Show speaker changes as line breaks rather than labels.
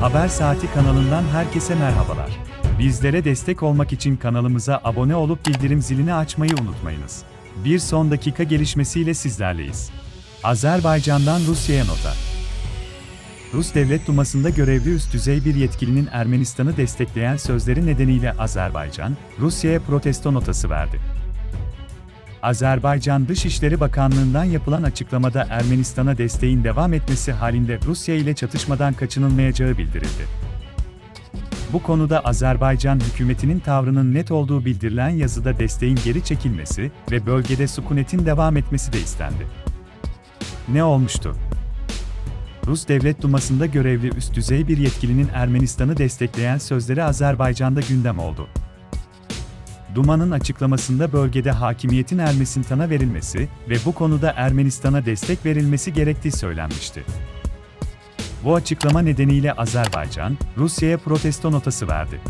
Haber Saati kanalından herkese merhabalar. Bizlere destek olmak için kanalımıza abone olup bildirim zilini açmayı unutmayınız. Bir son dakika gelişmesiyle sizlerleyiz. Azerbaycan'dan Rusya'ya nota. Rus Devlet Duması'nda görevli üst düzey bir yetkilinin Ermenistan'ı destekleyen sözleri nedeniyle Azerbaycan, Rusya'ya protesto notası verdi. Azerbaycan Dışişleri Bakanlığı'ndan yapılan açıklamada Ermenistan'a desteğin devam etmesi halinde Rusya ile çatışmadan kaçınılmayacağı bildirildi. Bu konuda Azerbaycan hükümetinin tavrının net olduğu bildirilen yazıda desteğin geri çekilmesi ve bölgede sükunetin devam etmesi de istendi. Ne olmuştu? Rus Devlet Duması'nda görevli üst düzey bir yetkilinin Ermenistan'ı destekleyen sözleri Azerbaycan'da gündem oldu. Duma'nın açıklamasında bölgede hakimiyetin Ermenistan'a verilmesi ve bu konuda Ermenistan'a destek verilmesi gerektiği söylenmişti. Bu açıklama nedeniyle Azerbaycan, Rusya'ya protesto notası verdi.